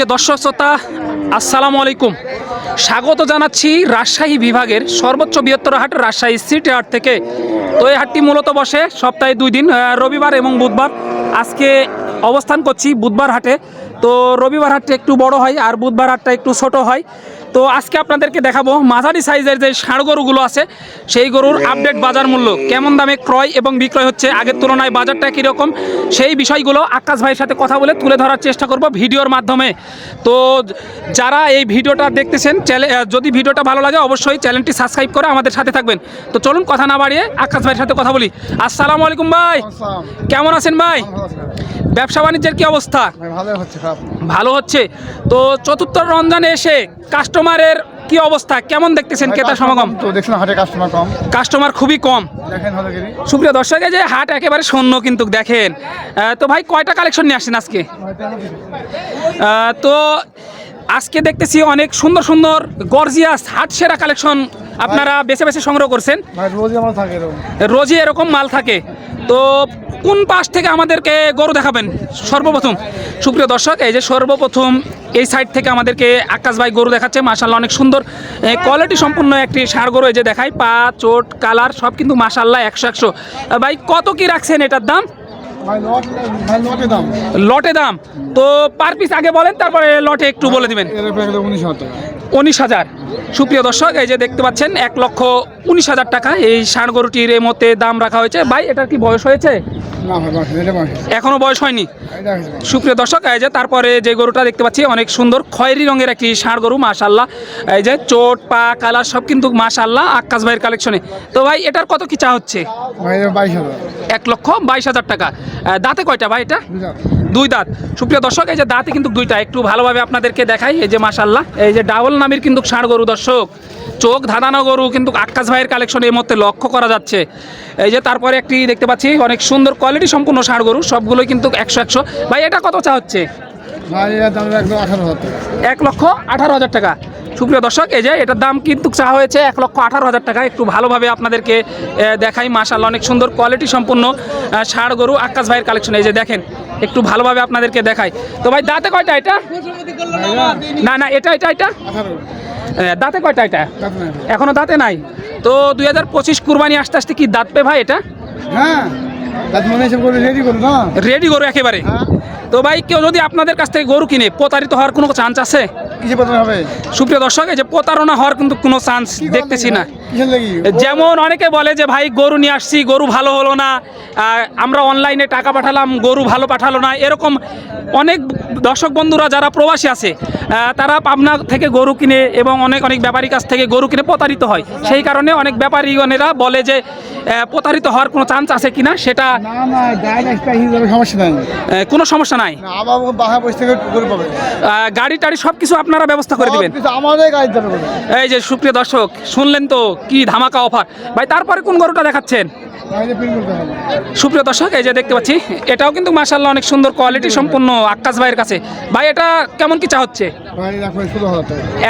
সুপ্রিয় দর্শক শ্রোতা, আসসালামু আলাইকুম। স্বাগত জানাচ্ছি রাজশাহী বিভাগের সর্বোচ্চ বৃহত্তর হাট, রাজশাহী সিটি হাট থেকে। তো এই হাটটি মূলত বসে সপ্তাহে দুই দিন রবিবার এবং বুধবার। আজকে অবস্থান করছি বুধবার হাটে। তো রবিবার হাটটা একটু বড় হয় আর বুধবার হাটটা একটু ছোট হয়। তো আজকে আপনাদেরকে দেখাবো মাঝারি সাইজের যে ষাঁড় গরুগুলো আছে সেই গরুর আপডেট বাজার মূল্য। কেমন দামে ক্রয় এবং বিক্রয় হচ্ছে? আগের তুলনায় বাজারটা কীরকম? সেই বিষয়গুলো আকাশ ভাইয়ের সাথে কথা বলে তুলে ধরার চেষ্টা করব ভিডিওর মাধ্যমে। তো যারা এই ভিডিওটা দেখতেছেন যদি ভিডিওটা ভালো লাগে অবশ্যই চ্যানেলটি সাবস্ক্রাইব করে আমাদের সাথে থাকবেন। তো চলুন কথা না বাড়িয়ে আকাশ ভাইয়ের সাথে কথা বলি। আসসালামু আলাইকুম ভাই। কেমন আছেন ভাই। ব্যবসা বাণিজ্যের কি অবস্থা? ভালোই হচ্ছে ভালো হচ্ছে। তো চতুর্থ রমজানে এসে কাস্টমারের কি অবস্থা? কেমন দেখতেছেন ক্রেতা সমাগম? তো দেখছেন হাটে কাস্টমার কম। কাস্টমার খুবই কম। দেখেন সুপ্রিয় দর্শক যে হাট একেবারে শূন্য কিন্তু দেখেন। তো ভাই কয়টা কালেকশন নিয়ে আসেন আজকে? তো আজকে দেখতেছি অনেক সুন্দর সুন্দর গর্জিয়াস হাট সেরা কালেকশন আপনারা বেছে বেছে সংগ্রহ করছেন। রোজই এরকম মাল থাকে। তো কোন পাশ থেকে আমাদেরকে গরু দেখাবেন? সর্বপ্রথম। সুপ্রিয় দর্শক এই যে সর্বপ্রথম এই সাইড থেকে আমাদেরকে আকাশ ভাই গরু দেখাচ্ছে। মাশাল্লাহ অনেক সুন্দর কোয়ালিটি সম্পূর্ণ একটি ষাঁড় গরু এই যে দেখায় পা চোট কালার সব কিন্তু মাশাল্লাহ একশো একশো। ভাই কত কি রাখছেন এটার দাম? লট দাম। তো পার পিস আগে বলেন তারপরে লটে একটু বলে দিবেন। উনিশ হাজার। সুপ্রিয় দর্শক এই যে দেখতে পাচ্ছেন এক লক্ষ উনিশ হাজার টাকা এই ষাঁড় গরুটির এই মধ্যে দাম রাখা হয়েছে। ভাই এটার কি বয়স হয়েছে? এখনও বয়স হয়নি। সুপ্রিয় দর্শক এই যে তারপরে যে গরুটা দেখতে পাচ্ছি অনেক সুন্দর খয়েরি রঙের একটি ষাঁড় গরু মাশাল্লাহ এই যে চোট পা কালার সব কিন্তু মাশাল্লাহ আকাশ ভাইয়ের কালেকশনে তো ভাই এটার কত কি চা হচ্ছে? এক লক্ষ বাইশ হাজার টাকা। দাঁতে কয়টা ভাই এটা? দুই দাঁত। সুপ্রিয় দর্শক এই যে দাঁতে কিন্তু দুইটা। একটু ভালোভাবে আপনাদেরকে দেখাই এই যে মাশাল্লাহ এই যে ডাবল নামের কিন্তু ষাঁড় গরু দর্শক। চোখ ধাঁধানো গরু কিন্তু আকাশ ভাইয়ের কালেকশন এই মধ্যে লক্ষ্য করা যাচ্ছে। এই যে তারপরে একটি দেখতে পাচ্ছি অনেক সুন্দর কোয়ালিটি সম্পূর্ণ ষাঁড় গরু সবগুলোই কিন্তু একশো একশো। ভাই এটা কত চা হচ্ছে? এক লক্ষ আঠারো হাজার টাকা। সুপ্রিয় দর্শক এই যে এটার দাম কিন্তু চা হয়েছে এক লক্ষ আঠারো হাজার টাকা। একটু ভালোভাবে আপনাদেরকে দেখাই। মাশাল্লাহ অনেক সুন্দর কোয়ালিটি সম্পূর্ণ ষাঁড় গরু আকাশ ভাইয়ের কালেকশন এই যে দেখেন একটু ভালোভাবে আপনাদেরকে দেখাই। তো ভাই দাঁতে কয়টা এটা? না না এটা এটা এটা? দাঁতে কয়টা এটা? এখনও দাঁতে নাই? তো দুই হাজার পঁচিশ কুরবানি আস্তে আস্তে কি দাঁত পে ভাই এটা? হ্যাঁ রেডি করো গরু একেবারে। হ্যাঁ। তো ভাই কেউ যদি আপনাদের কাছ থেকে গরু কিনে প্রতারিত হওয়ার কোনো চান্স আছে? সুপ্রিয় দর্শক এই যে প্রতারণা হওয়ার কিন্তু কোনো চান্স দেখতেছি না। যেমন অনেকে বলে যে ভাই গরু নিয়ে আসছি গরু ভালো হলো না। আমরা অনলাইনে টাকা পাঠালাম গরু ভালো পাঠালো না। এরকম অনেক দর্শক বন্ধুরা যারা প্রবাসী আছে তারা পাবনা থেকে গরু কিনে এবং অনেক অনেক ব্যাপারীর কাছ থেকে গরু কিনে প্রতারিত হয়। সেই কারণে অনেক ব্যাপারীগণেরা বলে যে প্রতারিত হওয়ার কোনো চান্স আছে কিনা সেটা কোনো সমস্যা নাই? না বাসা বসে থেকে করে পাবে। গাড়ি টাড়ি সবকিছু আপনারা ব্যবস্থা করে দিবেন? আমাদের গাড়ি এই যে সুপ্রিয় দর্শক শুনলেন তো কি ধামাকা অফার। ভাই তারপরে কোন গরুটা দেখাচ্ছেন? সুপ্রিয় দর্শক এই যে দেখতে পাচ্ছি এটাও কিন্তু মাশাল্লাহ অনেক সুন্দর কোয়ালিটি সম্পূর্ণ আকাশ ভাইয়ের কাছে। ভাই এটা কেমন কি চা হচ্ছে?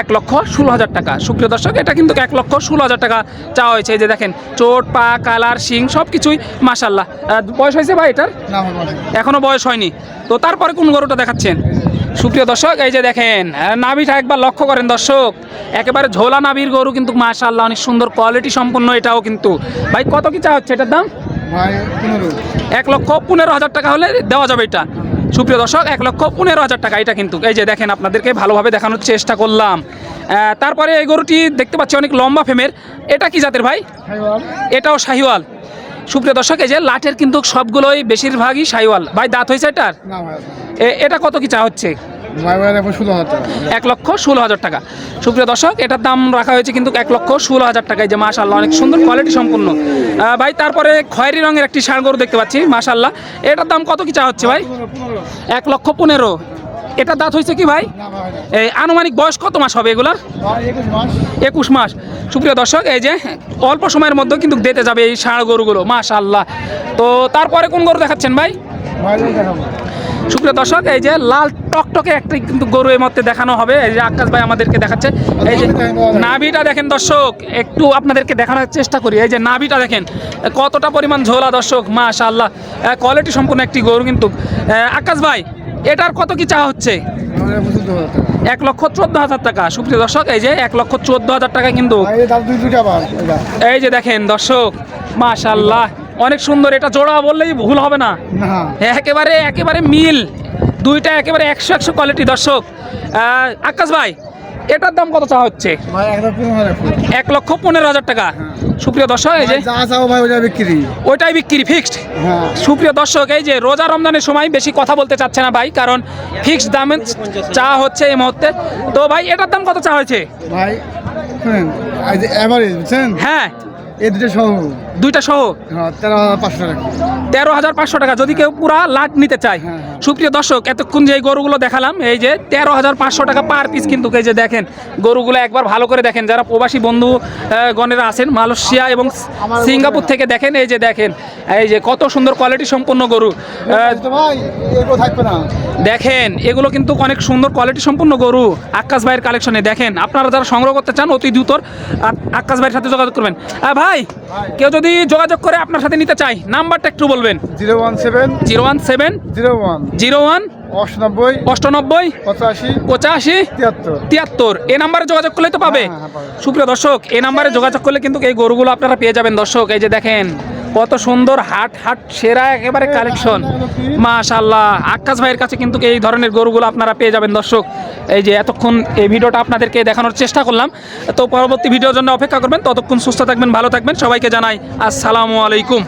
এক লক্ষ ষোলো হাজার টাকা। সুপ্রিয় দর্শক এটা কিন্তু এক লক্ষ ষোলো হাজার টাকা চাওয়া হয়েছে। এই যে দেখেন চোট পা কালার শিং সব কিছুই মাশাল্লাহ আহ, বয়স হয়েছে ভাই এটার? না আমার বাসা এখনও বয়স হয়নি। তো তারপরে কোন গরুটা দেখাচ্ছেন? সুপ্রিয় দর্শক এই যে দেখেন নাভিটা একবার লক্ষ্য করেন দর্শক একেবারে ঝোলা নাভির গরু কিন্তু মাশাল্লাহ অনেক সুন্দর কোয়ালিটি সম্পন্ন এটাও কিন্তু। ভাই কত কি চা হচ্ছে এটার দাম? এক লক্ষ পনেরো হাজার টাকা হলে দেওয়া যাবে এটা। সুপ্রিয় দর্শক এক লক্ষ পনেরো হাজার টাকা এটা কিন্তু। এই যে দেখেন আপনাদেরকে ভালোভাবে দেখানোর চেষ্টা করলাম। তারপরে এই গরুটি দেখতে পাচ্ছি অনেক লম্বা ফেমের এটা কি জাতের ভাই? এটাও শাহিওয়াল সুপ্রিয় দর্শক এই যে লাঠের কিন্তু সবগুলোই বেশিরভাগই শাহিওয়াল ভাই দাঁত হয়েছে এটার? এটা কত কি চা হচ্ছে? এক লক্ষ ষোলো হাজার টাকা। সুপ্রিয় দর্শক এটার দাম রাখা হয়েছে কিন্তু এক লক্ষ ষোলো হাজার টাকায়। যে মাশাল্লাহ অনেক সুন্দর কোয়ালিটি সম্পূর্ণ। ভাই তারপরে খয়েরি রঙের একটি গরু দেখতে পাচ্ছি মাশাল্লাহ এটার দাম কত কি চা হচ্ছে ভাই? এক লক্ষ পনেরো। এটার দাঁত হয়েছে কি ভাই? এই আনুমানিক বয়স কত মাস হবে এগুলার? একুশ মাস। সুপ্রিয় দর্শক এই যে অল্প সময়ের মধ্যে কিন্তু দিতে যাবে এই ষাঁড় গরুগুলো মাশাল্লাহ তো তারপরে কোন গরু দেখাচ্ছেন ভাই? সুপ্রিয় দর্শক এই যে লাল টকটকে একটা কিন্তু গরু এর মধ্যে দেখানো হবে। এই যে আকাশ ভাই আমাদেরকে দেখাচ্ছে। এই যে নাভিটা দেখেন দর্শক একটু আপনাদেরকে দেখানোর চেষ্টা করি। এই যে নাভিটা দেখেন কতটা পরিমাণ ঝোলা দর্শক মাশাল্লাহ কোয়ালিটি সম্পূর্ণ একটি গরু কিন্তু। আকাশ ভাই এটার কত কি চাওয়া হচ্ছে? এক লক্ষ চোদ্দ হাজার টাকা। সুপ্রিয় দর্শক এই যে এক লক্ষ চোদ্দ হাজার টাকা কিন্তু এই যে দেখেন দর্শক মাশাল্লাহ অনেক সুন্দর। এটা জোড়া বললেই ভুল হবে না। একেবারে একেবারে মিল। দুইটা একেবারে একশো একশো কোয়ালিটি দর্শক। আকাশ ভাই এটার দাম কত চাওয়া হচ্ছে? এক লক্ষ পনেরো হাজার টাকা। সুপ্রিয় দর্শক এই যে বিক্রি। ওইটাই বিক্রি ফিক্সড হ্যাঁ। সুপ্রিয় দর্শক এই যে রোজা রমজানের সময় বেশি কথা বলতে চাচ্ছে না ভাই কারণ ফিক্সড দামে চা হচ্ছে এই মুহূর্তে। তো ভাই এটার দাম কত চা হয়েছে? ভাই হ্যাঁ। এই দুটো সহ। দুইটা সহ? হ্যাঁ তেরো হাজার পাঁচশো টাকা। তেরো হাজার পাঁচশো টাকা। যদি কেউ পুরা লাট নিতে চায় হ্যাঁ, হ্যাঁ। সুপ্রিয় দর্শক এতক্ষণ যে এই গরুগুলো দেখালাম এই যে তেরো হাজার পাঁচশো টাকা পার পিস কিন্তু এই যে দেখেন গরুগুলো একবার ভালো করে দেখেন। যারা প্রবাসী বন্ধু গণেরা আছেন মালয়েশিয়া এবং সিঙ্গাপুর থেকে দেখেন এই যে দেখেন এই যে কত সুন্দর কোয়ালিটি সম্পন্ন গরু। ভাই দেখেন এগুলো কিন্তু অনেক সুন্দর কোয়ালিটি সম্পন্ন গরু আকাশ ভাইয়ের কালেকশনে দেখেন আপনারা যারা সংগ্রহ করতে চান অতি দ্রুত আকাশ ভাইয়ের সাথে যোগাযোগ করবেন। আহ, ভাই কেউ যদি যোগাযোগ করে আপনার সাথে নিতে চাই নাম্বারটা একটু বলবেন। Zero one seven zero one seven zero one zero one অষ্টানব্বই অষ্টানব্বই পঁচাশি পঁচাশি তিয়াত্তর। তিয়াত্তর। এই নাম্বারে যোগাযোগ করলে তো পাবে। হ্যাঁ, হ্যাঁ, সুপ্রিয় দর্শক এই নাম্বারে যোগাযোগ করলে কিন্তু এই গরুগুলো আপনারা পেয়ে যাবেন। দর্শক এই যে দেখেন কত সুন্দর হাট হাট সেরা একেবারে কালেকশন মাশাল্লাহ আকাশ ভাইয়ের কাছে কিন্তু এই ধরনের গরুগুলো আপনারা পেয়ে যাবেন। দর্শক এই যে এতক্ষণ এই ভিডিওটা আপনাদেরকে দেখানোর চেষ্টা করলাম। তো পরবর্তী ভিডিওর জন্য অপেক্ষা করবেন। ততক্ষণ সুস্থ থাকবেন, ভালো থাকবেন। সবাইকে জানাই আসসালামু আলাইকুম।